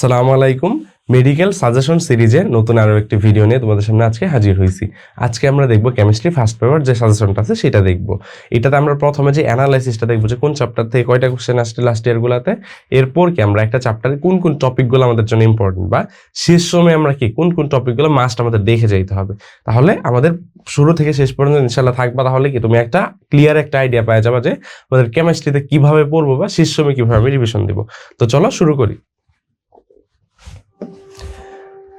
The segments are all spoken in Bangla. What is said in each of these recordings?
সালাম আলাইকুম মেডিকেল সাজেশন সিরিজের নতুন আরও একটি ভিডিও নিয়ে তোমাদের সামনে আজকে হাজির হয়েছি। আজকে আমরা দেখব কেমিস্ট্রি ফার্স্ট পেপার যে সাজেশনটা আছে সেটা দেখব। এটাতে আমরা প্রথমে যে অ্যানালাইসিসটা দেখব যে কোন চ্যাপ্টার থেকে কয়টা কোশ্চেন আসছে লাস্ট ইয়ারগুলোতে এরপর কি আমরা একটা চ্যাপ্টারে কোন কোন টপিকগুলো আমাদের জন্য ইম্পর্টেন্ট বা শেষ সময় আমরা কি কোন কোন টপিকগুলো মাস্ট আমাদের দেখে যাইতে হবে। তাহলে আমাদের শুরু থেকে শেষ পর্যন্ত ইনশাল্লাহ থাকবা। তাহলে কি তুমি একটা ক্লিয়ার একটা আইডিয়া পাওয়া যাবে যে আমাদের কেমিস্ট্রিতে কীভাবে পড়ব বা শেষ সময় কীভাবে রিভিশন দিব। তো চলো শুরু করি।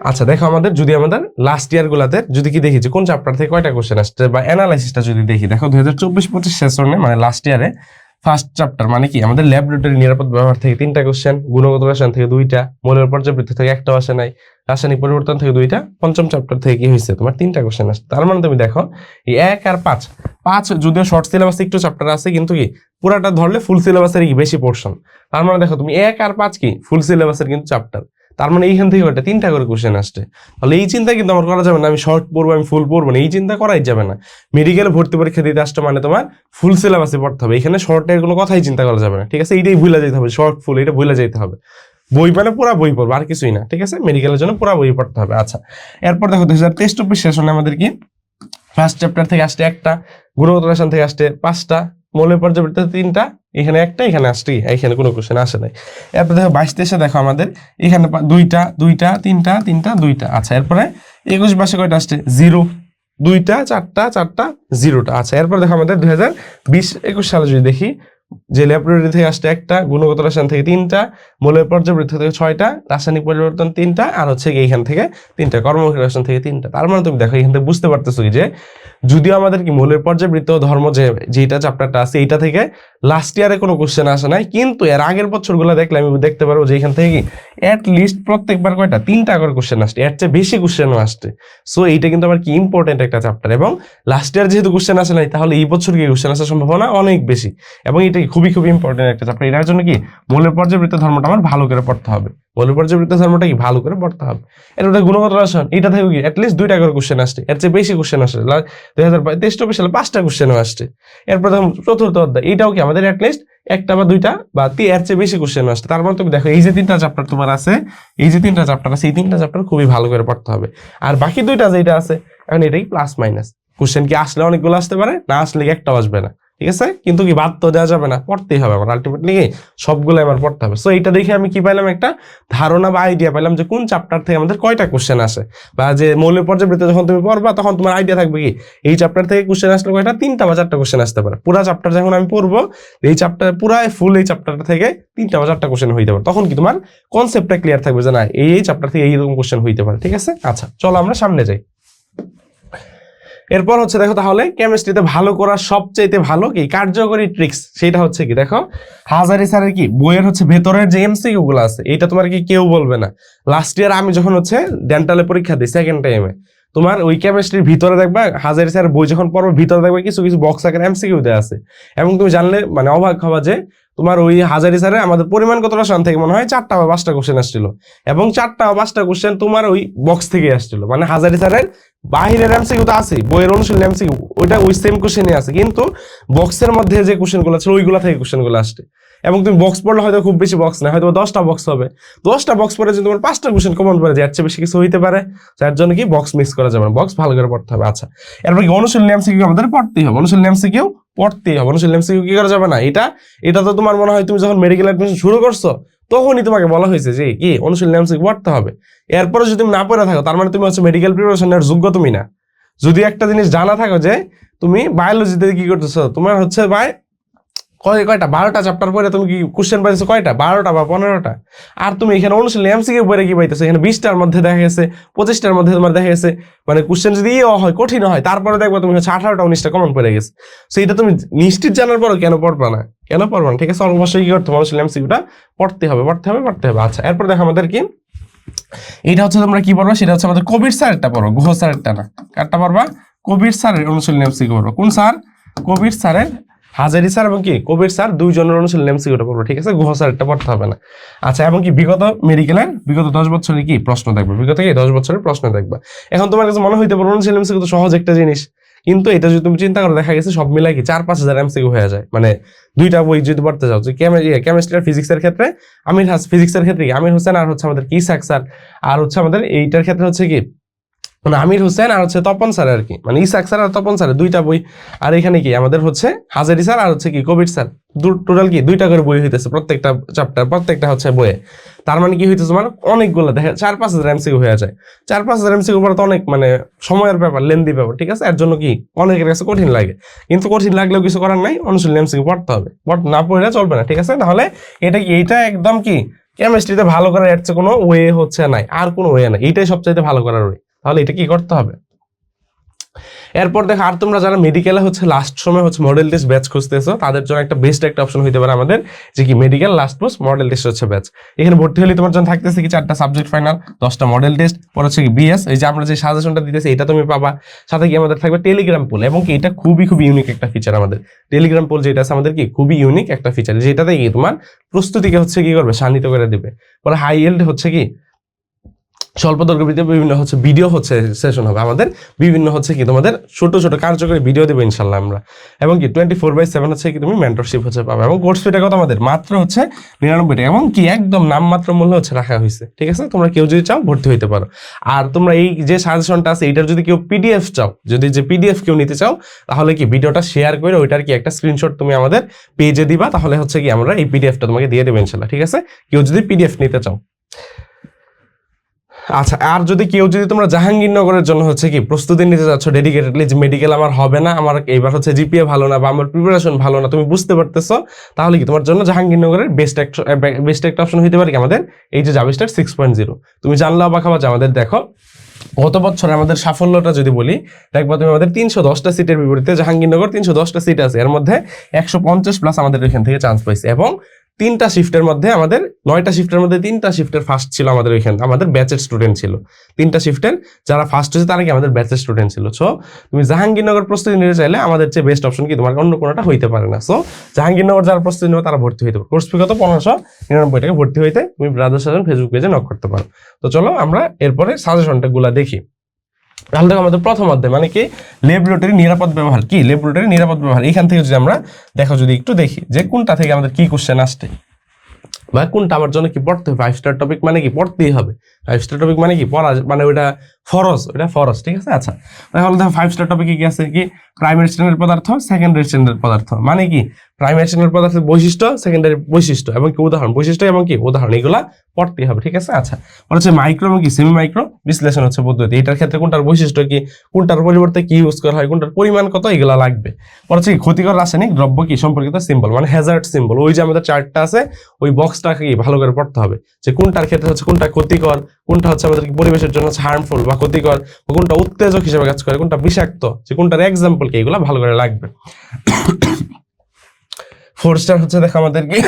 আচ্ছা দেখো আমাদের, যদি আমাদের লাস্ট ইয়ার গুলাতে, যদি কি দেখি কোন চ্যাপ্টার থেকে কয়টা কোশ্চেন আসছে, বা অ্যানালাইসিসটা যদি দেখি, দেখো দুই হাজার চব্বিশ পঁচিশ সেশনে মানে লাস্ট ইয়ারে ফার্স্ট চ্যাপ্টার মানে কি, আমাদের ল্যাবরেটরি নিরাপদ ব্যবহার থেকে তিনটা কোশ্চেন গুণগত রসায়ন থেকে দুইটা, মৌলের পর্যাবৃত্তি থেকে একটা আসে নাই, রাসায়নিক পরিবর্তন থেকে দুইটা, পঞ্চম চ্যাপ্টার থেকে কি হয়েছে তোমার তিনটা কোশ্চেন আসছে। তার মানে তুমি দেখো, এই এক আর পাঁচ পাঁচ যদিও শর্ট সিলেবাসে একটু চ্যাপ্টার আছে, কিন্তু কি, পুরাটা ধরলে ফুল সিলেবাসের কি বেশি পোর্শন তার মানে দেখো, তুমি এক আর পাঁচ কি ফুল সিলেবাসের কিন্তু চ্যাপ্টার তার মানে এইখান থেকে ওটা তিনটা করে কোশ্চেন আসছে। তাহলে এই চিন্তা কিন্তু আমার করা যাবে না, আমি শর্ট পড়ব, আমি ফুল পড়ব না, এই চিন্তা করাই যাবে না। মেডিকেলে ভর্তি পরীক্ষা দিতে আসতে মানে তোমার ফুল সিলেবাসে পড়তে হবে। এখানে শর্টের কোনো কথাই চিন্তা করা যাবে না, ঠিক আছে? এইটাই ভুলে যেতে হবে শর্ট ফুল এটা ভুলে যেতে হবে। বই মানে পুরা বই পড়ব, আর কিছুই না, ঠিক আছে? মেডিকেলের জন্য পুরা বই পড়তে হবে আচ্ছা। এরপর দেখো, দুই হাজার তেইশ চব্বিশ সেশনে আমাদের কি? ফার্স্ট চ্যাপ্টার থেকে আসছে একটা গুণগত থেকে আসছে পাঁচটা। মৌলের পর্যাবৃত্ত তিনটা, এখানে একটা, এখানে আসছে, এখানে কোনো কোশ্চেন আসে নাই। এরপর দেখো বাইশ তেইশে দেখো আমাদের, এখানে দুইটা দুইটা, তিনটা তিনটা, দুইটা আচ্ছা এরপরে একুশ বাসে কয়টা আসছে? জিরো। দুইটা, চারটা চারটা, জিরোটা আচ্ছা এরপর দেখো আমাদের দুই হাজার বিশ, একুশ সালে যদি দেখি যে ল্যাবরেটরি থেকে আসছে একটা, গুণগত রসায়ন থেকে তিনটা, মৌলের পর্যাবৃত্ত থেকে ছয়টা, রাসায়নিক পরিবর্তন তিনটা, আর হচ্ছে কি এইখান থেকে তিনটা, কর্মমুখী রসায়ন থেকে তিনটা। তার মানে তুমি দেখো এখান থেকে বুঝতে পারতেছো যে, যদিও আমাদের কি মৌলের পর্যাবৃত্ত, ধর্ম যে যেটা চ্যাপ্টারটা আছে, এইটা থেকে লাস্ট ইয়ারে কোনো কোশ্চেন আসে নাই, কিন্তু এর আগের বছরগুলো দেখলে আমি দেখতে পারব যে এখান থেকে কি অ্যাট লিস্ট প্রত্যেকবার কয়টা? তিনটা করে কোশ্চেন আসছে, এর চেয়ে বেশি কোশ্চেনও আসছে। সো এইটা কিন্তু আমার কি ইম্পর্টেন্ট একটা চ্যাপ্টার এবং লাস্ট ইয়ার যেহেতু কোশ্চেন আসে নাই, তাহলে এই বছর কি কোশ্চেন আসার সম্ভাবনা অনেক বেশি। এবং এটা খুবই খুবই ইম্পর্টেন্ট একটা চ্যাপ্টার এটার জন্য কি? মৌলের পর্যাবৃত্ত ধর্মটা আমার ভালো করে পড়তে হবে। মৌলের পর্যাবৃত্ত ধর্মটা কি? ভালো করে পড়তে হবে। এরপরে গুণগত রসায়ন এটা থেকে কি? অ্যাটলিস্ট দুইটা করে কোশ্চেন আসছে। এর চেয়ে বেশি কোশ্চেন আসছে দুই হাজার তেইশ চব্বিশ সালে পাঁচটা কোশ্চেনও আসছে। এরপর দেখো চতুর্থ অধ্যায় এটাও কি আমাদের অ্যাটলিস্ট একটা বা দুইটা বা তি- এর চেয়ে বেশি কোশ্চেন আসছে। তার মানে তুমি দেখো, এই যে তিনটা চ্যাপ্টার তোমার আছে, এই যে তিনটা চ্যাপ্টার আছে, এই তিনটা চ্যাপ্টার খুবই ভালো করে পড়তে হবে। আর বাকি দুইটা যেটা আছে, এখন এটাই প্লাস মাইনাস কোশ্চেন কি আসলে অনেকগুলো আসতে পারে? না আসলে একটাও আসবে না। ঠিক আছে? কিন্তু কি বাদ তো দেওয়া যাবে না, পড়তেই হবে আমার আলটিমেটলি সবগুলো আমার পড়তে হবে। সো এটা দেখে আমি কি পাইলাম একটা ধারণা বা আইডিয়া পাইলাম যে কোন চ্যাপ্টার থেকে আমাদের কয়টা কোশ্চেন আসে? বা যে মৌলের পর্যাবৃত্ত যখন তুমি পড়বা, তখন তোমার আইডিয়া থাকবে কি? এই চ্যাপ্টার থেকে কোশ্চেন আসলে কয়টা? তিনটা বা চারটা কোশ্চেন আসতে পারে। পুরো চ্যাপ্টার যখন আমি পড়ব, এই চ্যাপ্টার পুরো ফুল এই চ্যাপ্টারটা থেকে তিনটা বা চারটা কোশ্চেন হইতে পারে। তখন কি তোমার কনসেপ্টটা ক্লিয়ার থাকবে যে না, এই চ্যাপ্টার থেকে এইরকম কোশ্চেন হইতে পারে। ঠিক আছে? আচ্ছা চলো আমরা সামনে যাই। এরপর হচ্ছে দেখো তাহলে কেমিস্ট্রিতে ভালো করার সবচাইতে ভালো কি কার্যকরী ট্রিক্স সেটা হচ্ছে কি? দেখো, হাজারি স্যারের কি বইয়ের হচ্ছে ভেতরের যে এমসিকিউ গুলো আছে এটা তোমার কি কেউ বলবে না। লাস্ট ইয়ার আমি যখন হচ্ছে ডেন্টালে পরীক্ষা দিই সেকেন্ড টাইমে তোমার ওই কেমিস্ট্রির ভিতরে দেখবা হাজারি স্যার বই যখন পড়ব, ভিতরে দেখবা কিছু কিছু বক্স আকারে এমসিকিউ দেওয়া আছে। এবং তুমি জানলে মানে অবাক হবা যে তোমার ওই হাজারি স্যারে আমাদের পরিমাণ কত রসায়ন থেকে মনে হয় চারটা বা পাঁচটা কোশ্চেন আসছিল। এবং চারটা বা পাঁচটা কোশ্চেন তোমার ওই বক্স থেকে আসছিল। মানে হাজারি স্যারের বাহিরের এমসিকিউ তো আছে, বইয়ের অনুশীলন এমসিকিউ ওইটা ওই সেম কোশ্চেনই আছে। কিন্তু বক্সের মধ্যে যে কোশ্চেনগুলো ছিল, ওইগুলা থেকে কোশ্চেনগুলো আসছে। এবং তুমি বক্স পড়লে হয়তো খুব বেশি বক্স না হয়তো দশটা বক্স হবে। দশটা বক্স পড়ে যদি তোমার পাঁচটা কোশ্চেন কমন পড়ে যায় বেশি কিছু হইতে পারে। যার জন্য কি বক্স মিস করা যাবে না বক্স ভালো করে পড়তে হবে। আচ্ছা এরপর কি অনুশীলন এমসিকিউ আমাদের পড়তেই হবে। অনুশীলন এমসিকিউ পড়তেই হবে। অনুশীলন এমসিকিউ কি করা যাবে না? এটা এটা তো তোমার মনে হয় তুমি যখন মেডিকেল অ্যাডমিশন শুরু করছ তখনই তোমাকে বলা হয়েছে যে কি অনুশীলন এমসিকিউ পড়তে হবে। এরপরে যদি তুমি না পড়ে থাকো, তার মানে তুমি হচ্ছে মেডিকেল প্রিপারেশনের যোগ্য তুমি না। যদি একটা জিনিস জানা থাকো যে, তুমি বায়োলজিতে কি করতেছো, তোমার হচ্ছে ভাই, কয়, কয়টা? বারোটা চ্যাপ্টার পরে তুমি কি কোশ্চেন পাইছো কয়টা? বারোটা বা পনেরোটা। আর তুমি এখানে অনুশীলন এমসিকিউ পরে কি পাইতেছো? এখানে বিশটার মধ্যে দেখা গেছে, পঁচিশটার মধ্যে তোমার দেখা গেছে মানে কোশ্চেন যদি ইয়ে হয়, কঠিন হয়, তারপরে দেখবা তুমি হচ্ছে আঠারোটা, উনিশটা কমন পড়ে গেছে। সো এটা তুমি নিশ্চিত জানার পরও কেন পড়বা না? কেন পড়বা না? ঠিক আছে অবশ্যই কি করতে হবে? অনুশীলন এমসিকিউটা পড়তে হবে পড়তে হবে পড়তে হবে। আচ্ছা এরপর দেখো আমাদের কি? এটা হচ্ছে তোমরা কি পড়বা? সেটা হচ্ছে আমাদের কবির স্যারেরটা পড়ো, গুহ স্যারেরটা না। কারটা পড়বা? কবির স্যারের অনুশীলন এমসিকিউ পড়ব। কোন স্যার? কবির স্যারের হাজারি স্যার এবং কি? কবির স্যার দুইজনের অনুশীলন এমসিকিউটা পড়ব, ঠিক আছে? গুহ স্যারেরটা পড়তে হবে না। আচ্ছা এবং কি বিগত মেডিকেলের বিগত দশ বছরের কি প্রশ্ন দেখবে? বিগত কি? দশ বছরের প্রশ্ন দেখবে। এখন তোমার কাছে মনে হইতে পারে অনুশীলন এমসিকিউ তো সহজ একটা জিনিস। কিন্তু এটা যদি তুমি চিন্তা করো, দেখা গেছে সব মিলাই কি চার পাঁচ হাজার এমসিকিউ হয়ে যায়। মানে দুইটা বই যদি পড়তে চাও, যে কেমিস্ট্রি আর ফিজিক্সের ক্ষেত্রে, আমির হাস ফিজিক্সের ক্ষেত্রে কি? আমির হোসেন আর হচ্ছে আমাদের কি স্যার? আর হচ্ছে আমাদের এইটার ক্ষেত্রে হচ্ছে কি? মানে আমির হোসেন আর হচ্ছে তপন স্যার আর কি। মানে ইসাক স্যার আর তপন স্যারের দুইটা বই। আর এখানে কি? আমাদের হচ্ছে হাজারি স্যার আর হচ্ছে কি কবির স্যার। টোটাল কি? দুইটা করে বই হইতেছে প্রত্যেকটা চ্যাপ্টার প্রত্যেকটা হচ্ছে বইয়ে। তার মানে কি হইতেছে মানে অনেকগুলো দেখা চার পাঁচ হাজার এমসিকিউ হয়ে যায়। চার পাঁচ হাজার এমসিকিউ পরে তো অনেক মানে সময়ের ব্যাপার লেন্দি ব্যাপার, ঠিক আছে? এর জন্য কি অনেকের কাছে কঠিন লাগে। কিন্তু কঠিন লাগলেও কিছু করার নাই, অনুশীলন এমসিকিউ পড়তে হবে। পড়- না পড়লে চলবে না, ঠিক আছে? তাহলে এটা কি এইটা একদম কি কেমিস্ট্রিতে ভালো করার এর কোনো ওয়ে হচ্ছে নাই। আর কোনো ওয়ে নাই। এইটাই সবচাইতে ভালো করার ওয়ে তাহলে এটা কি করতে হবে? এরপর দেখো, আর তোমরা যারা মেডিকেলে হচ্ছে লাস্ট সময় হচ্ছে মডেল টেস্ট ব্যাচ খুঁজতেছো, তাদের জন্য একটা বেস্ট একটা অপশন হইতে পারে আমাদের, যে কি medical last post model test হচ্ছে ব্যাচ এখানে ভর্তি হলে তোমার জন্য থাকতেছে কি চারটা সাবজেক্ট ফাইনাল দশটা মডেল টেস্ট পর হচ্ছে কি বিএস এই যে আমরা যে সাজেশনটা দিতেছি, এটা তুমি পাবা। সাথে কি আমাদের থাকবে টেলিগ্রাম পুল এবং কি এটা খুবই খুবই ইউনিক একটা ফিচার আমাদের। টেলিগ্রাম পুল যেটা আছে আমাদের কি, খুবই ইউনিক একটা ফিচার যেটাতে কি তোমার প্রস্তুতিকে হচ্ছে কি করবে শান্তিত করে দিবে। পরে হাই এল্ড হচ্ছে কি স্বল্প দৈর্ঘ্য বিভিন্ন হচ্ছে ভিডিও হচ্ছে সেশন হবে। আমাদের বিভিন্ন হচ্ছে কি তোমাদের ছোট ছোট কার্যকরী ভিডিও দেবো ইনশাল্লাহ আমরা। এবং কি টোয়েন্টি ফোর বাই সেভেন হচ্ছে কি তুমি মেন্টরশিপ হচ্ছে পাবে। এবং কোর্স ফিটা কত আমাদের? মাত্র হচ্ছে নিরানব্বই টাকা। এবং কি একদম নামমাত্র মূল্য হচ্ছে রাখা হয়েছে। ঠিক আছে? তোমরা কেউ যদি চাও ভর্তি হইতে পারো। আর তোমরা এই যে সাজেশনটা আছে এটার যদি কেউ পিডিএফ চাও, যদি যে পিডিএফ কেউ নিতে চাও, তাহলে কি ভিডিওটা শেয়ার করে ওইটার কি একটা স্ক্রিনশট তুমি আমাদের পেজে দিবা। তাহলে হচ্ছে কি আমরা এই পিডিএফটা তোমাকে দিয়ে দেবো ইনশাল্লাহ। ঠিক আছে? কেউ যদি পিডিএফ নিতে চাও। আচ্ছা আর যদি কেউ যদি তোমরা জাহাঙ্গীরনগরের জন্য হচ্ছে কি প্রস্তুতি নিতে যাচ্ছ ডেডিকেটেডলি যে মেডিকেল আমার হবে না, আমার এইবার হচ্ছে জিপিএ ভালো না বা আমার প্রিপারেশন ভালো না, তুমি বুঝতে পারতেছো, তাহলে কি তোমার জন্য জাহাঙ্গীরনগরের বেস্ট একটা বেস্ট একটা অপশন হইতে পারে কি আমাদের? এই যে জাবিস্টার সিক্স পয়েন্ট জিরো তুমি জানলে অবাক হবা যে আমাদের দেখো। গত বছর আমাদের সাফল্যটা যদি বলি, দেখবা তুমি আমাদের তিনশো দশটা সিটের বিপরীতে জাহাঙ্গীরনগর তিনশো দশটা সিট আছে। এর মধ্যে একশো পঞ্চাশ প্লাস আমাদের এখান থেকে চান্স পাইছে এবং তিনটা শিফটের মধ্যে আমাদের, নয়টা শিফটের মধ্যে তিনটা শিফটের ফার্স্ট ছিল আমাদের ওইখানে আমাদের ব্যাচের স্টুডেন্ট ছিল। তিনটা শিফটের যারা ফার্স্ট হয়েছে তারা কি আমাদের ব্যাচের স্টুডেন্ট ছিল। সো তুমি জাহাঙ্গীরনগর প্রস্তুতি নিতে চাইলে আমাদের চেয়ে বেস্ট অপশন কি? তোমার অন্য কোনোটা হইতে পারে না। সো জাহাঙ্গীরনগর যারা প্রস্তুতি নেবে তারা ভর্তি হইতে পারে। কোর্স ফি কত? পনেরোশো নিরানব্বই টাকা। ভর্তি হইতে তুমি ব্রাদার সাজেন ফেসবুক পেজে নক করতে পারো। তো চলো আমরা এরপরে সাজেশনটা গুলা দেখি। তাহলে দেখো আমাদের প্রথম অধ্যায় মানে কি? লেবরেটরি নিরাপদ ব্যবহার কি? লেবরেটরি নিরাপদ ব্যবহার। এখান থেকে যদি আমরা দেখো, যদি একটু দেখি যে কোনটা থেকে আমাদের কি কোশ্চেন আসছে। বা কোনটা আমার জন্য কি পড়তে হবে? ফাইভ স্টার টপিক মানে কি? পড়তেই হবে। ফাইভ স্টার টপিক মানে কি? পড়া মানে ওটা ফরজ, এটা ফরজ, ঠিক আছে? আচ্ছা তাহলে দেখো ফাইভ স্টার টপিকে কি আছে কি? প্রাইমারি স্ট্যান্ডার্ড পদার্থ সেকেন্ডারি স্ট্যান্ডার্ড পদার্থ। মানে কি? প্রাইমারি স্ট্যান্ডার্ড পদার্থের বৈশিষ্ট্য সেকেন্ডারি বৈশিষ্ট্য এবং কি উদাহরণ? বৈশিষ্ট্য এবং কি উদাহরণ? এগুলা পড়তে হবে, ঠিক আছে? আচ্ছা পরে হচ্ছে মাইক্রো এবং কি সেমি মাইক্রো বিশ্লেষণ হচ্ছে পদ্ধতি। এটার ক্ষেত্রে কোনটার বৈশিষ্ট্য কি? কোনটার পরিবর্তে কি ইউজ করা হয়? কোনটার পরিমাণ কত? এগুলা লাগবে। পরে হচ্ছে ক্ষতিকর রাসায়নিক দ্রব্য কি? সম্পর্কিত সিম্বল মানে হ্যাজার্ড সিম্বল ওই যে আমাদের চার্টটা আছে, ওই বক্সটাকে ভালো করে পড়তে হবে। যে কোনটার ক্ষেত্রে হচ্ছে কোনটা ক্ষতিকর, কোনটা হচ্ছে আমাদের পরিবেশের জন্য হার্মফুল বা ক্ষতিকর, কোনটা উত্তেজক হিসেবে কাজ করে, কোনটা বিষাক্ত, যে কোনটার এক্সাম্পল কি, এগুলো ভালো করে লাগবে। ফোর স্টার হচ্ছে, দেখো আমাদের কি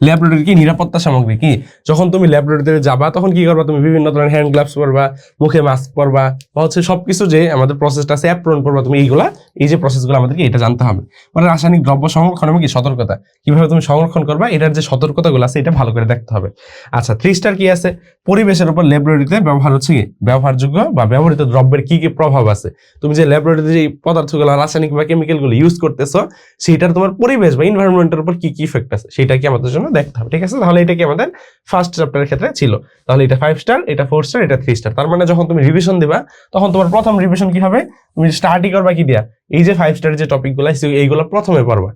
ল্যাবরেটরি কি নিরাপত্তা সামগ্রী কি? যখন তুমি ল্যাবরেটরিতে যাবা, তখন কি করবা? তুমি বিভিন্ন ধরনের হ্যান্ড গ্লাভস পরবা, মুখে মাস্ক পরবা, বা হচ্ছে সবকিছু যে আমাদের প্রসেসটা আছে অ্যাপ্রন পরবা, তুমি এইগুলা, এই যে প্রসেসগুলো আমাদেরকে এটা জানতে হবে। মানে রাসায়নিক দ্রব্য সংরক্ষণ এবং কি সতর্কতা। কীভাবে তুমি সংরক্ষণ করবা, এটার যে সতর্কতাগুলো আছে, এটা ভালো করে দেখতে হবে। আচ্ছা থ্রি স্টার কি আছে? পরিবেশের উপর ল্যাবরেটরিতে ব্যবহার হচ্ছে কি? ব্যবহারযোগ্য বা ব্যবহৃত দ্রব্যের কি কি প্রভাব আছে? তুমি যে ল্যাবরেটরিতে যে পদার্থগুলো, রাসায়নিক বা কেমিক্যালগুলো ইউজ করতেছো সেটার তোমার পরিবেশ বা ইনভারনমেন্টের উপর কি কি ইফেক্ট আছে? সেটা কি আমাদের জন্য দেখতে হবে, ঠিক আছে? তাহলে এটা কি আমাদের ফার্স্ট চ্যাপ্টারের ক্ষেত্রে ছিল। তাহলে এটা ফাইভ স্টার এটা ফোর স্টার এটা থ্রি স্টার তার মানে যখন তুমি রিভিশন দিবা, তখন তোমার প্রথম রিভিশন কি হবে? তুমি স্টার্টই করবা কি দিয়া? এই যে ফাইভ স্টার যে টপিকগুলো এইগুলো প্রথমে পড়বা।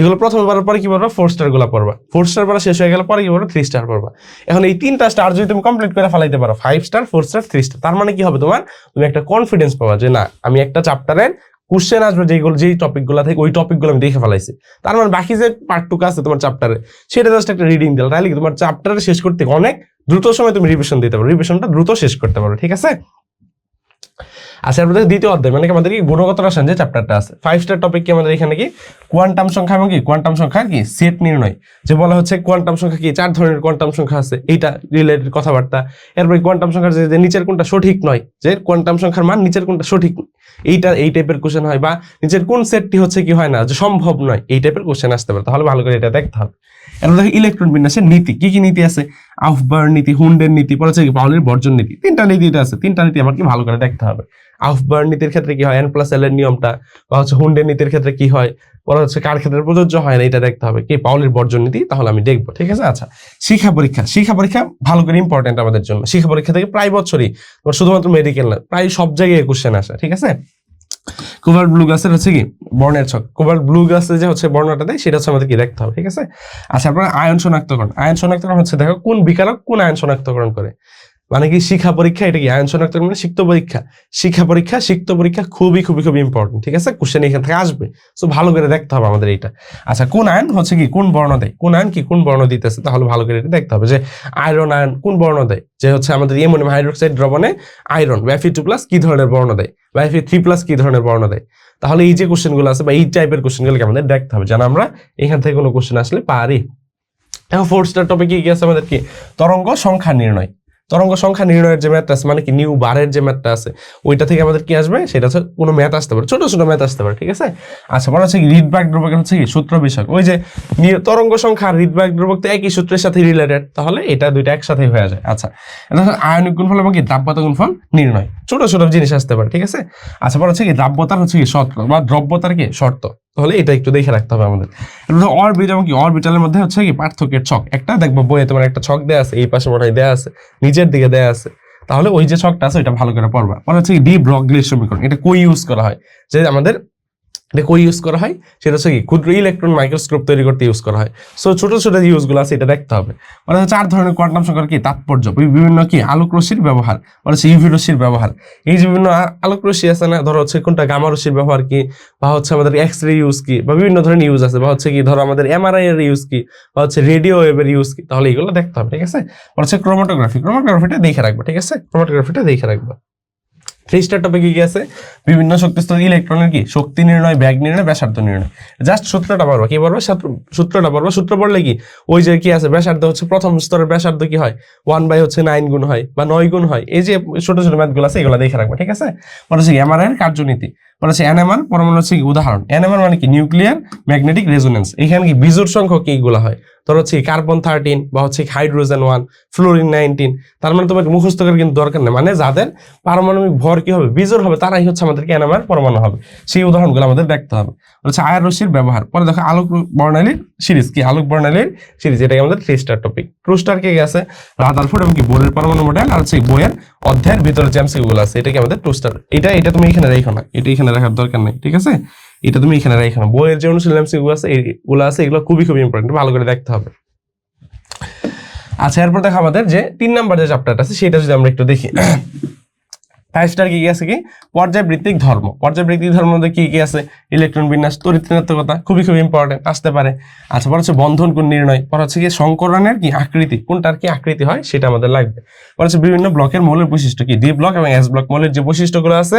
এগুলো প্রথমে পড়ার পরে কি পড়বা? ফোর স্টারগুলো পড়বা। ফোর স্টার পড়া শেষ হয়ে গেলে পরে কি পড়বা? থ্রি স্টার পড়বা। এখন এই তিনটা স্টার যদি তুমি কমপ্লিট করে ফেলাইতে পারো five star four star three star তার মানে কি হবে তোমার? তুমি একটা কনফিডেন্স পাবা যে না, আমি একটা চ্যাপ্টারের কোশ্চেন আসবে যেগুলো যেই টপিকগুলো থেকে ওই টপিকগুলো আমি দেখে ফেলাইছি। তার মানে বাকি যে পার্টটুকু আছে তোমার চ্যাপ্টারে সেটা জাস্ট একটা রিডিং দিল তাহলে তোমার চ্যাপ্টারে শেষ করতে অনেক দ্রুত সময় তুমি রিভিশন দিতে পারো। রিভিশনটা দ্রুত শেষ করতে পারো, ঠিক আছে? এরপর দেখো দ্বিতীয় অধ্যায় মানে আমাদের কি গুণগত রসায়ন যে চ্যাপ্টারটা আছে ফাইভ স্টার টপিক কি আমাদের এখানে কি? কোয়ান্টাম সংখ্যা এবং কি? কোয়ান্টাম সংখ্যার কি? সেট নির্ণয়, যে বলা হচ্ছে কোয়ান্টাম সংখ্যা কি? চার ধরনের কোয়ান্টাম সংখ্যা আছে, এইটা রিলেটেড কথাবার্তা। এরপর কোয়ান্টাম সংখ্যার যে নিচের কোনটা সঠিক নয়, যে কোয়ান্টাম সংখ্যার মান নিচের কোনটা সঠিক এইটা, এই টাইপের কোশ্চেন হয়, বা নিচের কোন সেটটি হচ্ছে কি হয় না, যে সম্ভব নয়, এই টাইপের কোশ্চেন আসতে পারে। তাহলে ভালো করে এটা দেখতে হবে। এরপর ইলেকট্রন বিন্যাসের নীতি, কি কি নীতি আছে? আউফবার নীতি হুন্ডের নীতি, পরে হচ্ছে পাউলির বর্জন নীতি। তিনটা নীতিটা আছে। তিনটা নীতি আমার কি ভালো করে দেখতে হবে। আউফবার নীতির ক্ষেত্রে কি হয়? এন প্লাস এল এর নিয়মটা। বা হচ্ছে হুন্ডের নীতির ক্ষেত্রে কি হয়? পরে হচ্ছে কার ক্ষেত্রে প্রযোজ্য হয় না, এটা দেখতে হবে। কি পাউলির বর্জন নীতি? তাহলে আমি দেখব, ঠিক আছে? আচ্ছা শিক্ষা পরীক্ষা। শিক্ষা পরীক্ষা ভালো করে ইম্পর্টেন্ট আমাদের জন্য। শিক্ষা পরীক্ষা থেকে প্রায় বছরই শুধুমাত্র মেডিকেল না প্রায় সব জায়গায় কোশ্চেন আসে, ঠিক আছে? কোভার ব্লু গাছের হচ্ছে কি? বর্ণের ছক। কোভার ব্লু গাছে যে হচ্ছে বর্ণটা দেয়, সেটা হচ্ছে আমাদের কি দেখতে হবে, ঠিক আছে? আচ্ছা আপনার আয়ন শনাক্তকরণ। আয়ন শনাক্তকরণ হচ্ছে, দেখো, কোন বিকারক কোন আয়ন শনাক্তকরণ করে? মানে কি শিক্ষা পরীক্ষা? এটা কি আয়ন শনাক্তকরণ মানে সিক্ত পরীক্ষা? শিক্ষা পরীক্ষা, সিক্ত পরীক্ষা খুবই খুবই খুবই ইম্পর্টেন্ট ঠিক আছে? কোশ্চেন এখান থেকে আসবে। তো ভালো করে দেখতে হবে আমাদের এটা আচ্ছা কোন আয়ন হচ্ছে কি? কোন বর্ণ দেয়? কোন আয়ন কি? কোন বর্ণ দিতেছে? তাহলে ভালো করে এটা দেখতে হবে যে, আয়রন আয়ন কোন বর্ণ দেয়? যে হচ্ছে আমাদের অ্যামোনিয়াম হাইড্রোক্সাইড দ্রবণে আয়রন ব্যাফি টু প্লাস কি ধরনের বর্ণ দেয়? ব্যাফি থ্রি প্লাস কি ধরনের বর্ণনা দেয়? তাহলে এই যে কোশ্চেনগুলো আছে বা এই টাইপের কোশ্চেনগুলোকে আমাদের দেখতে হবে। যেন আমরা এখান থেকে কোনো কোশ্চেন আসলে পারি। এখন ফোর্থ স্টার টপিকে কি আছে আমাদের কি? তরঙ্গ সংখ্যা নির্ণয়। তরঙ্গ সংখ্যা নির্ণয়ের যে ম্যাথটা আছে মানে কি নিউ বারের যে ম্যাথটা আছে, ওইটা থেকে আমাদের কি আসবে? সেটা হচ্ছে কোনো ম্যাথ আসতে পারে, ছোট ছোট ম্যাথ আসতে পারে, ঠিক আছে? আচ্ছা বলা হচ্ছে কি রিডব্যাক দ্রবকের হচ্ছে কি, সূত্র বিষয় ওই যে তরঙ্গ সংখ্যা রিডব্যাক দ্রবক তো একই সূত্রের সাথে রিলেটেড তাহলে এটা দুইটা একসাথেই হয়ে যায়। আচ্ছা এটা আয়নিক গুণফল এবং কি, দ্রাব্যতা গুণফল নির্ণয়। ছোট ছোট জিনিস আসতে পারে, ঠিক আছে? আচ্ছা বলা হচ্ছে কি, দ্রাব্যতার হচ্ছে কি শর্ত বা দ্রব্যতার কি শর্ত? তাহলে এটা একটু দেখে রাখতে হবে আমাদের। অরবিট এবং কি? অরবিটালের মধ্যে হচ্ছে কি? পার্থক্যের ছক। একটা দেখব, বইয়ে তোমার একটা ছক দেয়া আছে, এই পাশে হয় দেয়া আছে নিজের দিকে দেয়া আছে। তাহলে ওই যে ছকটা আছে, ওইটা ভালো করে পড়বা। মানে হচ্ছে ডি ব্রগলির সমীকরণ। এটা কই ইউজ করা হয়? যে আমাদের এটা কই ইউজ করা হয়। সেটা হচ্ছে কি, ক্ষুদ্র ইলেকট্রন মাইক্রোস্কোপ তৈরি করতে ইউজ করা হয়। সো ছোট ছোট যে ইউজগুলো আছে, এটা দেখতে হবে। মানে হচ্ছে চার ধরনের কোয়ান্টাম সংখ্যার কি? তাৎপর্য। বিভিন্ন কি? আলোক রশ্মির ব্যবহার। মানে হচ্ছে ইউভি রশ্মির ব্যবহার। এই যে বিভিন্ন আলোক রশ্মি আছে না, ধরো হচ্ছে কোনটা গামা রশ্মির ব্যবহার কি? বা হচ্ছে আমাদের এক্স রে ইউজ কি? বা বিভিন্ন ধরনের ইউজ আছে। বা হচ্ছে কি, ধরো আমাদের এমআরআই এর ইউজ কি? বা হচ্ছে রেডিও ওয়েভের ইউজ কি? তাহলে এগুলো দেখতে হবে, ঠিক আছে? আর হচ্ছে ক্রোমাটোগ্রাফি ক্রোমাটোগ্রাফিটা দেখে রাখব, ঠিক আছে? ক্রোমাটোগ্রাফিটা দেখে রাখব। থ্রি স্টার টপিকে কি আছে? বিভিন্ন শক্তিস্তর ইলেকট্রনের কি? শক্তি নির্ণয় ব্যাগ নির্ণয়, ব্যাসার্ধ নির্ণয়। জাস্ট সূত্রটা পারব কি? পারব সাত- সূত্রটা পারব সূত্র পড়লে কি? ওই যে কি আছে? ব্যাসার্ধ হচ্ছে প্রথম স্তরের ব্যাসার্ধ কি হয়? ওয়ান বাই হচ্ছে নাইন গুণ হয় বা নয় গুণ হয়। এই যে ছোট ছোট ম্যাথগুলো আছে, এগুলো দেখে রাখব, ঠিক আছে? পরে হচ্ছে এর কার্যনীতি। পরে হচ্ছে এনএমআর পরমাণু হচ্ছে উদাহরণ। এনএমআর মানে কি? নিউক্লিয়ার ম্যাগনেটিক রেজোনেন্স এখানে কি বিজুর সংখ্যক এইগুলো হয়? ধর হচ্ছে কার্বন থার্টিন বা হচ্ছে হাইড্রোজেন ওয়ান ফ্লোরিন নাইনটিন তার মানে তোমাকে মুখস্থ করার কিন্তু দরকার নেই। মানে যাদের পারমাণবিক ভর কি হবে? বিজোর হবে, তারাই হচ্ছে আমাদেরকে এনএমআর পরমাণু হবে। সেই উদাহরণগুলো আমাদের দেখতে হবে। হচ্ছে আয়ার রশ্মির ব্যবহার। পরে দেখো আলোক বর্ণালীর সিরিজ, কি আলোক বর্ণালীর সিরিজ এটাকে আমাদের three star topic two star কে গেছে রাদারফোর্ড এবং কি বোরের পরমাণু মডেল আর হচ্ছে বইয়ের অধ্যায়ের ভিতরে যে এমসিকিউ আছে, এটা কি আমাদের টু স্টার এটা এটা তুমি এখানে রেখো না। এটা এখানে রাখার দরকার নেই, ঠিক আছে? এটা তুমি এখানে রেখো বইয়ের যে অনুশীলন এমসিকিউ আছে এগুলো আছে, এগুলো খুবই খুবই ইম্পর্টেন্ট ভালো করে দেখতে হবে। আচ্ছা এরপর দেখো আমাদের যে তিন নাম্বার যে চ্যাপ্টারটা আছে, সেটা যদি আমরা একটু দেখি। ফাইভ স্টার কি কি আছে কি? পর্যায়বৃত্তিক ধর্ম। পর্যায়বৃত্তিক ধর্মের মধ্যে কি কি আছে? ইলেকট্রন বিন্যাস, তড়িৎ ঋণাত্মকতা, খুবই খুবই ইম্পর্টেন্ট আসতে পারে। আচ্ছা পর হচ্ছে বন্ধন কোন নির্ণয়, পর হচ্ছে কি সংকরণের কি আকৃতি, কোনটার কি আকৃতি হয়, সেটা আমাদের লাগবে। পর হচ্ছে বিভিন্ন ব্লকের মৌলের বৈশিষ্ট্য কি? ডি ব্লক এবং এস ব্লক মৌলের যে বৈশিষ্ট্যগুলো আছে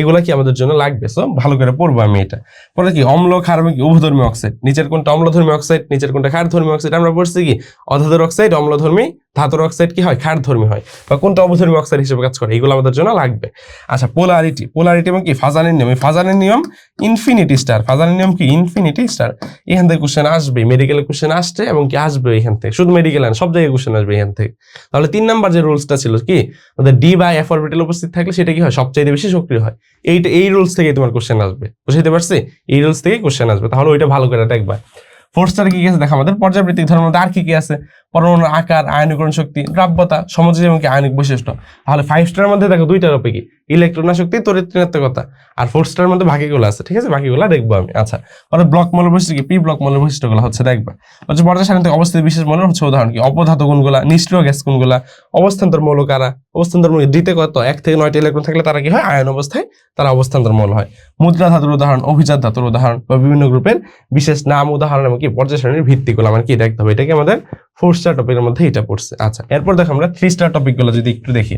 এগুলা কি আমাদের জন্য লাগবে? সো ভালো করে পড়ব আমি এটা। পরে কি অম্ল খার কি? উভধর্মী অক্সাইড নিচের কোনটা অম্লধর্মী অক্সাইড নিচের কোনটা ক্ষারধর্মী অক্সাইড আমরা পড়ছি কি, অধাধর অক্সাইড অম্লধর্মী ধাতুর অক্সাইড কি হয়? ক্ষারধর্মী হয়। বা কোনটা অবধর্মী অক্সাইড হিসেবে কাজ করে? এগুলো আমাদের জন্য লাগবে। আচ্ছা পোলারিটি পোলারিটি এবং কি? ফাজানের নিয়ম। এই ফাজানের নিয়ম ইনফিনিটি স্টার ফাজানের নিয়ম কি? ইনফিনিটি স্টার এখান থেকে কোশ্চেন আসবে। মেডিকেল কোশ্চেন আসছে এবং কি আসবে এখান থেকে? শুধু মেডিকেল সব জায়গায় কোশ্চেন আসবে এখান থেকে। তাহলে তিন নাম্বার যে রুলসটা ছিল কি? আমাদের ডি বা এফ অরবিটাল উপস্থিত থাকলে সেটা কি হয়? সবচেয়ে বেশি সক্রিয় হয়। এইটা, এই রুলস থেকে তোমার কোশ্চেন আসবে। বুঝতে পারছি? এই রুলস থেকে কোশ্চেন আসবে। তাহলে ওইটা ভালো করে দেখবা। ফোর্থ স্টার কি কি আছে দেখা? আমাদের পর্যাবৃত্তিক ধর্মের মধ্যে আর কি কি আছে? পরমাণুর আকার, আয়নীকরণ শক্তি, দ্রাব্যতা সমাজের যেমন কি আয়নিক বৈশিষ্ট্য। তাহলে ফাইভ স্টারের মধ্যে দেখো দুইটা টপিকই ইলেকট্রন শক্তি তড়িৎ ঋণাত্মকতা। আর ফোর্থ স্টারের মধ্যে বাকিগুলো আছে, ঠিক আছে? বাকিগুলো দেখব আমি। আচ্ছা পরে ব্লক মৌলের বৈশিষ্ট্য কি? পি ব্লক মৌলের বৈশিষ্ট্যগুলো হচ্ছে দেখবা। হচ্ছে পর্যায় সারণীতে অবস্থিত বিশেষ মৌলের হচ্ছে উদাহরণ কি? অপধাতু গুণগুলা, নিষ্ক্রিয় গ্যাস গুণগুলা, অবস্থান্তর মৌল কারা? অবস্থান্তর মৌল ডিতে কত? এক থেকে নয়টি ইলেকট্রন থাকলে তারা কি হয়? আয়ন অবস্থায় তারা অবস্থান্তর মৌল হয়। মুদ্রা ধাতুর উদাহরণ, অভিজাত ধাতুর উদাহরণ বা বিভিন্ন গ্রুপের বিশেষ নাম উদাহরণ এবং কি পর্যায় সারণীর ভিত্তিগুলো। আমার কি দেখতে হবে? এটাকে আমাদের ফোর স্টার টপিকের মধ্যে এটা পড়ছে। আচ্ছা এরপর দেখো আমরা থ্রি স্টার টপিকগুলো যদি একটু দেখি।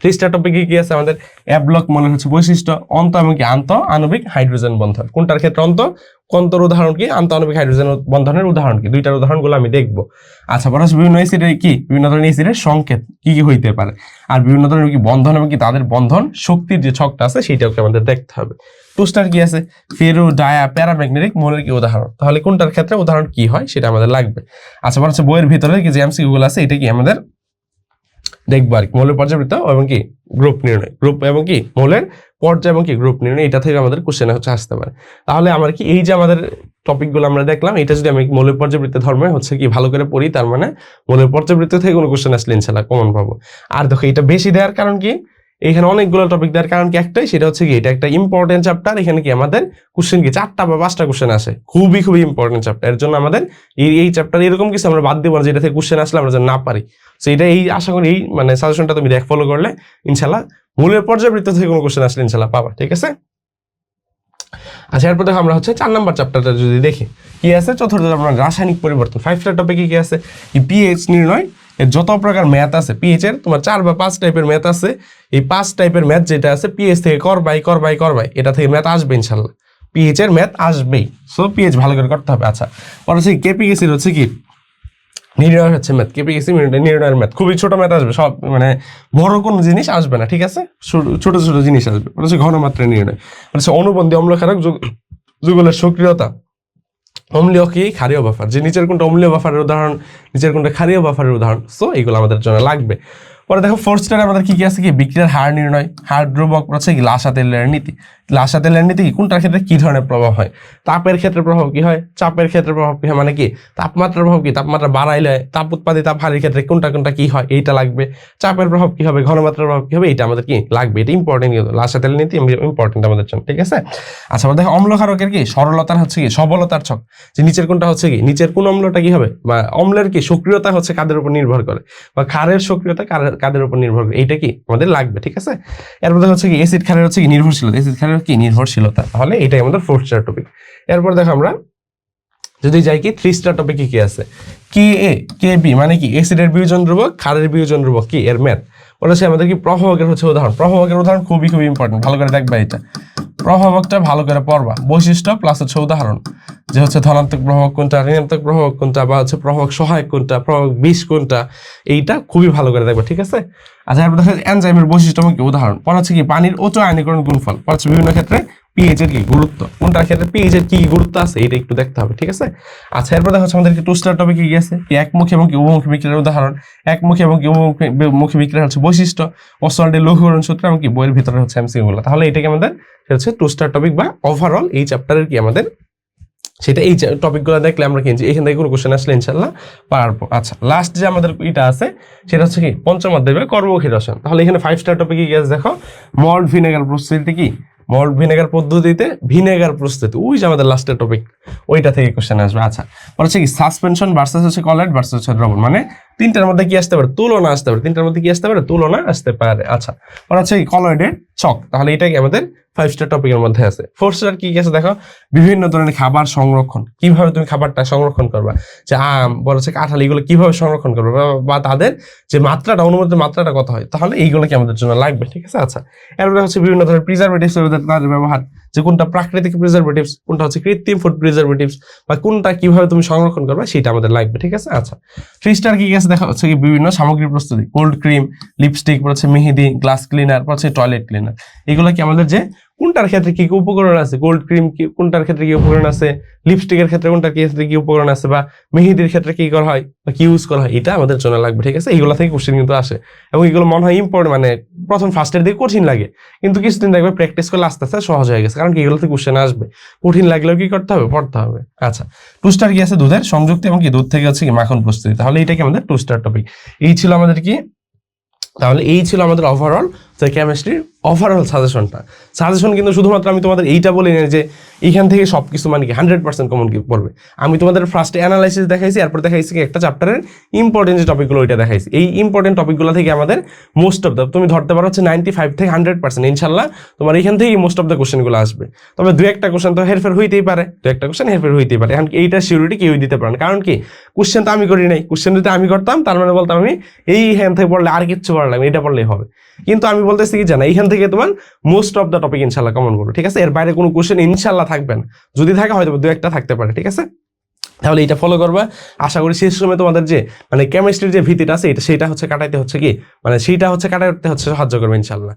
থ্রি টপিকে কি আছে? আমাদের অ্যাবলক মনে হচ্ছে বৈশিষ্ট্য, অন্ত এবং কি আন্ত, আণবিক হাইড্রোজেন বন্ধন। কোনটার ক্ষেত্রে অন্ত? কন্তর উদাহরণ কি? আন্ত, আণবিক হাইড্রোজেন বন্ধনের উদাহরণ কি? দুইটার উদাহরণগুলো আমি দেখব। আচ্ছা পরে বিভিন্ন এসিডের কি? বিভিন্ন ধরনের এসিডের সংকেত কি কি হইতে পারে? আর বিভিন্ন ধরনের কি বন্ধন এবং কি তাদের বন্ধন, শক্তির যে ছকটা আছে সেইটাকে আমাদের দেখতে হবে। টু স্টার কি আছে? ফেরো ডায়া প্যারাম্যাগনেটিক মৌলের কি উদাহরণ? তাহলে কোনটার ক্ষেত্রে উদাহরণ কি হয়? সেটা আমাদের লাগবে। আচ্ছা পরে হচ্ছে বইয়ের ভিতরে কি যে গুলো আছে, এটা কি আমাদের দেখব আর কি। মৌলের পর্যাবৃত্ত এবং কি গ্রুপ নির্ণয়। গ্রুপ এবং কি মৌলের পর্যায় এবং কি গ্রুপ নির্ণয়, এটা থেকে আমাদের কোশ্চেন হচ্ছে আসতে পারে। তাহলে আমার কি এই যে আমাদের টপিকগুলো আমরা দেখলাম, এটা যদি আমি মৌলের পর্যাবৃত্ত ধর্মে হচ্ছে কি ভালো করে পড়ি, তার মানে মৌলের পর্যাবৃত্ত থেকে কোনো কোশ্চেন আসলে ইনশাল্লাহ কমন পাবো। আর দেখো, এটা বেশি দেওয়ার কারণ কি? এখানে অনেকগুলো টপিক দেওয়ার কারণ কি একটাই? সেটা হচ্ছে কি এটা একটা ইম্পর্টেন্ট চ্যাপ্টার এখানে কি আমাদের কোশ্চেন কি? চারটা বা পাঁচটা কোশ্চেন আসে খুবই খুবই ইম্পর্টেন্ট চ্যাপ্টার এর জন্য আমাদের এই এই চ্যাপ্টার এরকম কিছু আমরা বাদ দিব না। যেটা থেকে কোশ্চেন আসলে আমরা না পারি। তো এটা এই, আশা করি এই মানে সাজেশনটা তুমি দেখ ফলো করলে ইনশাল্লাহ মূলের পর্যাবৃত্ত থেকে কোনো কোশ্চেন আসলে ইনশাল্লাহ পাবা। ঠিক আছে? আচ্ছা এরপর দেখো আমরা হচ্ছে চার নাম্বার চ্যাপ্টারটা যদি দেখি। কি আছে? চতুর্থ আমরা রাসায়নিক পরিবর্তন। ফাইভ স্টার টপিকে কি আছে? পিএইচ নির্ণয় এর যত প্রকার ম্যাথ আছে পিএইচ এর, তোমার চার বা পাঁচ টাইপের ম্যাথ আছে, এই পাঁচ টাইপের ম্যাথ যেটা আছে পিএইচ থেকে করবাই করবাই করবাই এটা থেকে ম্যাথ আসবে ইনশাল্লাহ। পিএইচ এর ম্যাথ আসবেই। সো পিএইচ ভালো করে করতে হবে। আচ্ছা পরে হচ্ছে কেপিএসির হচ্ছে কি? নির্ণয় হচ্ছে ম্যাথ কেপিএসি নির্ণয়ের ম্যাথ খুবই ছোট ম্যাথ আসবে, সব মানে বড় কোনো জিনিস আসবে না, ঠিক আছে? ছোট ছোট জিনিস আসবে। ওটা হচ্ছে ঘনমাত্রা নির্ণয়। হচ্ছে অনুবন্ধী অম্লক্ষারক যুগ- যুগলের সক্রিয়তা। অম্লীয় কি? ক্ষারীয় বাফার। যে নিচের কোনটা অম্লীয় বাফারের উদাহরণ, নিচের কোনটা ক্ষারীয় বাফারের উদাহরণ সো এগুলো আমাদের জন্য লাগবে। পরে দেখো ফোর্থ স্টারে আমাদের কি কি আছে কি? বিক্রিয়ার হার নির্ণয়, হার ধ্রুবক হচ্ছে কি লাসা তেলের নীতি। লাসা তেলের নীতি কি? কোনটার ক্ষেত্রে কি ধরনের প্রভাব হয়? তাপের ক্ষেত্রে প্রভাব কি হয়? চাপের ক্ষেত্রে প্রভাব কি হয়? মানে কি? তাপমাত্রার প্রভাব কি? তাপমাত্রা বাড়াইলে তাপ উৎপাদিত তাপ হারের ক্ষেত্রে কোনটা কোনটা কি হয়? এইটা লাগবে। চাপের প্রভাব কি হবে? ঘনমাত্রার প্রভাব কি হবে? এটা আমাদের কি লাগবে? এটা ইম্পর্টেন্ট কিন্তু লাসা তেলের নীতি ইম্পর্টেন্ট আমাদের জন্য, ঠিক আছে? আচ্ছা দেখো অম্লক্ষারকের কি? সরলতার হচ্ছে কি? সবলতার ছক। যে নিচের কোনটা হচ্ছে কি? নিচের কোন অম্লটা কি হবে? বা অম্লের কি সক্রিয়তা হচ্ছে কাদের উপর নির্ভর করে? বা ক্ষারের সক্রিয়তা কাদের- উপর নির্ভর করে? এইটা কি আমাদের লাগবে, ঠিক আছে? এরপর হচ্ছে কি? অ্যাসিড ক্ষারের হচ্ছে কি? নির্ভরশীলতা। অ্যাসিড ক্ষারের কি নির্ভরশীলতা? তাহলে এটাই আমাদের ফোর স্টার টপিক এরপর দেখো আমরা, যদি যাই কি থ্রি স্টার টপিকে কি আছে? কে এ কে বি মানে কি? এসিডের বিয়োজন ধ্রুবক ক্ষারের বিয়োজন ধ্রুবক কি এর ম্যাথ। হচ্ছে আমাদের কি, প্রভাবকের হচ্ছে উদাহরণ। প্রভাবকের উদাহরণ খুবই খুবই ইম্পর্টেন্ট ভালো করে দেখবা এটা। প্রভাবকটা ভালো করে পড়বা। বৈশিষ্ট্য প্লাস হচ্ছে উদাহরণ। যে হচ্ছে ধনাত্মক প্রভাবক কোনটা, ঋণাত্মক প্রভাবক কোনটা বা হচ্ছে প্রভাবক সহায়ক কোনটা, প্রভাবক বিষ কোনটা, এইটা খুবই ভালো করে দেখবা, ঠিক আছে? আচ্ছা এরপর দেখা এনজাইমের বৈশিষ্ট্য এবং উদাহরণ। পড়াচ্ছে হচ্ছে কি? পানির উচ্চ আয়নীকরণ গুণফল পড়াচ্ছে বিভিন্ন ক্ষেত্রে পিএইচ এর কি গুরুত্ব? কোনটার ক্ষেত্রে পিএইচ এর কি গুরুত্ব আছে? এটা একটু দেখতে হবে, ঠিক আছে? আচ্ছা এরপর দেখা হচ্ছে আমাদেরকে টু স্টার টপিকে কি আছে? একমুখী এবং কি উভমুখী বিক্রিয়ার উদাহরণ? একমুখী এবং কি উভমুখী মুখী বিক্রিয়া হচ্ছে বৈশিষ্ট্য। অসল্টের লঘুকরণ সূত্র এবং কি বইয়ের ভিতরে হচ্ছে এমসিকিউ গুলো। তাহলে এটাকে আমাদের হচ্ছে টু স্টার টপিক বা ওভারঅল এই চ্যাপ্টারের কি আমাদের সেটা এই টপিকগুলো দেখলে আমরা কিনছি এখান থেকে কোনো কোশ্চেন আসলে ইনশাল্লাহ পারব। আচ্ছা লাস্ট যে আমাদের এটা আছে, সেটা হচ্ছে কি পঞ্চম অধ্যায় কর্মমুখী রসায়ন তাহলে এখানে ফাইভ স্টার টপিকে আছে দেখো? মল্ট ভিনেগার প্রস্তুতি কি? মল্ট ভিনেগার পদ্ধতিতে ভিনেগার প্রস্তুতি। ওই যে আমাদের লাস্টের টপিক ওইটা থেকে কোশ্চেন আসবে। আচ্ছা পরে হচ্ছে কি সাসপেনশন ভার্সেস হচ্ছে কলাইড ভার্সেস হচ্ছে দ্রবণ। মানে তিনটার মধ্যে কি আসতে পারে? তুলনা আসতে পারে। তিনটার মধ্যে কি আসতে পারে? তুলনা আসতে পারে। আচ্ছা পরে হচ্ছে কি কলয়েডের চক তাহলে এটা কি আমাদের ফাইভ স্টার টপিকের মধ্যে আছে। ফোর স্টার কি আছে দেখো? বিভিন্ন ধরনের খাবার সংরক্ষণ। কীভাবে তুমি খাবারটা সংরক্ষণ করবা? যে আম হচ্ছে কাঁঠাল, এগুলো কীভাবে সংরক্ষণ করবে? বা- তাদের যে মাত্রাটা অনুমোদিত মাত্রাটা কত হয়? তাহলে এইগুলো কি আমাদের জন্য লাগবে, ঠিক আছে? আচ্ছা এরপরে হচ্ছে বিভিন্ন ধরনের প্রিজারভেটিভস তাদের ব্যবহার। যে কোনটা প্রাকৃতিক প্রিজারভেটিভস কোনটা হচ্ছে কৃত্রিম ফুড প্রিজারভেটিভস বা কোনটা কীভাবে তুমি সংরক্ষণ করবে, সেটা আমাদের লাগবে, ঠিক আছে? আচ্ছা থ্রি স্টার কি আছে দেখা? হচ্ছে বিভিন্ন সামগ্রী প্রস্তুতি। কোল্ড ক্রিম লিপস্টিক হচ্ছে মেহেদি গ্লাস ক্লিনার হচ্ছে টয়লেট ক্লিনার এগুলো কি আমাদের যে কোনটার ক্ষেত্রে কি কি উপকরণ আছে? গোল্ড ক্রিম কি কোনটার ক্ষেত্রে কি উপকরণ আছে? লিপস্টিকের ক্ষেত্রে কোনটার ক্ষেত্রে কি উপকরণ আছে? বা মেহেদির ক্ষেত্রে কি করা হয়? বা কি ইউজ করা হয়? এটা আমাদের জন্য লাগবে, ঠিক আছে? এইগুলো থেকে কোশ্চেন কিন্তু আসে। এবং এগুলো মনে হয় ইম্পর্টেন্ট মানে প্রথম ফার্স্টের দিকে কঠিন লাগে। কিন্তু কিছুদিন দেখবে প্র্যাকটিস করলে আস্তে আস্তে সহজ হয়ে গেছে। কারণ কি এগুলো থেকে কোশ্চেন আসবে। কঠিন লাগলেও কি করতে হবে? পড়তে হবে। আচ্ছা টু স্টার কি আছে দুধের? সংযুক্তি এবং কি দুধ থেকে হচ্ছে কি মাখন প্রস্তুতি? তাহলে এটা কি আমাদের টু স্টার টপিক এই ছিল আমাদের কি? তাহলে এই ছিল আমাদের ওভারঅল কেমিস্ট্রির ওভারঅল সাজেশনটা সাজেশন কিন্তু শুধুমাত্র আমি তোমাদের এইটা বলি না যে, এইখান থেকে সব কিছু মানে কি হান্ড্রেড পার্সেন্ট কমন কি পড়বে আমি তোমাদের ফার্স্টে অ্যানালাইসিস দেখাইছি, এরপর দেখাইছি কি একটা চ্যাপ্টারের ইম্পর্টেন্ট যে টপিকগুলো ওইটা দেখাইছি। এই ইম্পর্টেন্ট টপিকগুলো থেকে আমাদের মোস্ট অফ দ্য তুমি ধরতে পারো হচ্ছে নাইনটি ফাইভ থেকে হান্ড্রেড পার্সেন্ট ইনশাল্লাহ তোমার এখান থেকেই মোস্ট অফ দ্য কোশ্চেনগুলো আসবে। তবে দু একটা কোশ্চেন তো হেরফের হইতেই পারে, দু একটা কোশ্চেন হেরফের হইতেই পারে। এখন এইটা সিউরিটি কেউই দিতে পারেন কারণ কি কোশ্চেন তো আমি করি নাই। কোশ্চেন যদি আমি করতাম, তার মানে বলতাম আমি, এই হ্যান থেকে পড়লে আর কিচ্ছু পড়লাম এটা পড়লেই হবে। কিন্তু আমি বলতেছি কি জানা, এইখান থেকে তোমার মোস্ট অফ দ্য টপিক ইনশাল্লাহ কমন করবে, ঠিক আছে? এর বাইরে কোনো কোশ্চেন ইনশাল্লাহ থাকবে না। যদি থাকে, হয়তো দু একটা থাকতে পারে, ঠিক আছে? তাহলে এটা ফলো করবা। আশা করি শেষ সময় তোমাদের যে মানে কেমিস্ট্রির যে ভীতিটা আছে, এটা, সেটা হচ্ছে কাটাইতে হচ্ছে কি? মানে সেটা হচ্ছে কাটাইতে হচ্ছে সাহায্য করবে ইনশাল্লাহ